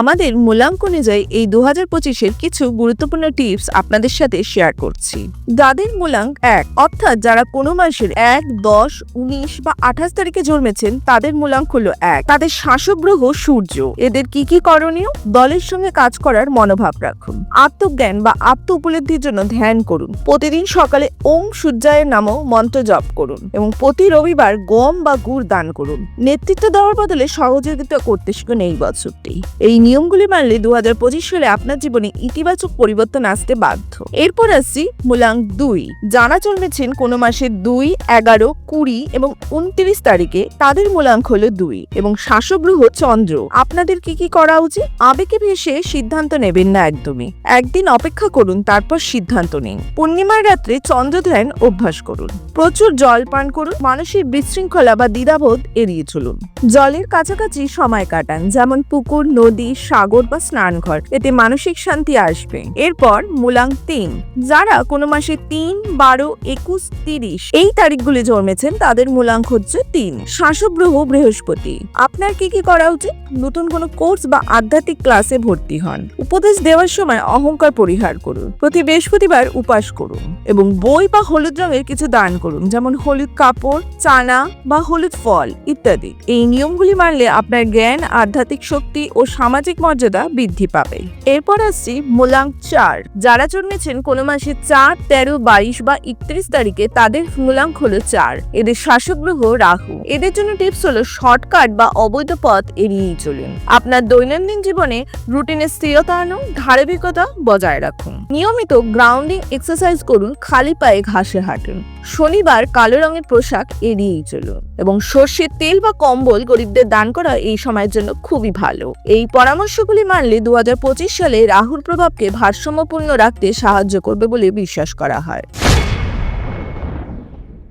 আমাদের মূল্যাঙ্ক অনুযায়ী এই দু হাজার পঁচিশের কিছু গুরুত্বপূর্ণ টিপস আপনাদের সাথে শেয়ার করছি। যাদের মূল্যাঙ্ক এক, অর্থাৎ যারা কোনো মাসের এক, দশ, উনিশ বা আঠাশ তারিখে জন্মেছেন, তাদের মূল্যাঙ্ক হলো এক। তাদের শাসক গ্রহ সূর্য। এদের কি কি করণীয়? দলের সঙ্গে কাজ করার মনোভাব রাখুন। আত্মজ্ঞান বা আত্ম উপলব্ধির জন্য ধ্যান করুন। প্রতিদিন সকালে ওম সূর্যায়ের নামও মন্ত্র জপ করুন এবং প্রতি রবিবার গম বা গুড় দান করুন। নেতৃত্ব দেওয়ার বদলে সহযোগিতা করতে শিখুন এই বছরটি। এই নিয়মগুলি মানলে দু হাজার পঁচিশ সালে আপনার জীবনে ইতিবাচক পরিবর্তন আসতে বাধ্য। এরপর আসছি মূলাঙ্ক দুই। যারা জন্মেছেন কোনো মাসে দুই, এগারো, কুড়ি এবং উনত্রিশ তারিখে, তাদের মূলাঙ্ক হলো দুই এবং শাসক গ্রহ চন্দ্র। আপনাদের কি কি করা উচিত? আবেগে ভেসে সিদ্ধান্ত নেবেন না একদমই। একদিন অপেক্ষা করুন, তারপর সিদ্ধান্ত নিন। পূর্ণিমার রাত্রে চন্দ্র ধ্যান অভ্যাস করুন। প্রচুর জল পান করুন, মানসিক বিশৃঙ্খলা বা দ্বিধাবোধ এড়িয়ে চলুন। জলের কাছাকাছি সময় কাটান, যেমন পুকুর, নদী সাগর বা স্নানঘর। এতে মানসিক শান্তি আসবে। এরপর মূলাঙ্ক তিন, যারা কোনো মাসে তিন, বারো, একুশ, তিরিশ এই তারিখগুলি জন্মেছেন তাদের মূলাঙ্ক হচ্ছে তিন। শাসক গ্রহ বৃহস্পতি, আপনার কি কি করা উচিত? নতুন কোনো কোর্স বা আধ্যাত্মিক ক্লাসে ভর্তি হন। উপদেশ দেওয়ার সময় অহংকার পরিহার করুন। প্রতি বৃহস্পতিবার উপাস করুন এবং বই বা হলুদ রঙের কিছু দান করুন, যেমন হলুদ কাপড়, চানা বা হলুদ ফল ইত্যাদি। এই নিয়মগুলি মানলে আপনার জ্ঞান, আধ্যাত্মিক শক্তি ও সামাজিক মর্যাদা বৃদ্ধি পাবে। এরপর আসছি মূলাঙ্ক চার। যারা জন্মেছেন কোনো মাসে চার, তেরো, বাইশ বা একত্রিশ তারিখে তাদের মূলাঙ্ক হলো চার। এদের শাসক গ্রহ রাহু। এদের জন্য টিপস হলো শর্টকাট বা অবৈধ পথ এড়িয়েই চলুন। আপনার দৈনন্দিন জীবনে রুটিনের স্থিরতা আনুন, ধারাবাহিকতা বজায় রাখুন। নিয়মিত গ্রাউন্ডিং এক্সারসাইজ করুন, খালি পায়ে ঘাসে হাঁটুন। শনিবার কালো রঙের পোশাক এড়িয়েই চলুন। এবং সর্ষের তেল বা কম্বল গরিবদের দান করা এই সময়ের জন্য খুবই ভালো। এই পরামর্শগুলি মানলে দু হাজার পঁচিশ সালে রাহুর প্রভাবকে ভারসাম্যপূর্ণ রাখতে সাহায্য করবে বলে বিশ্বাস করা হয়।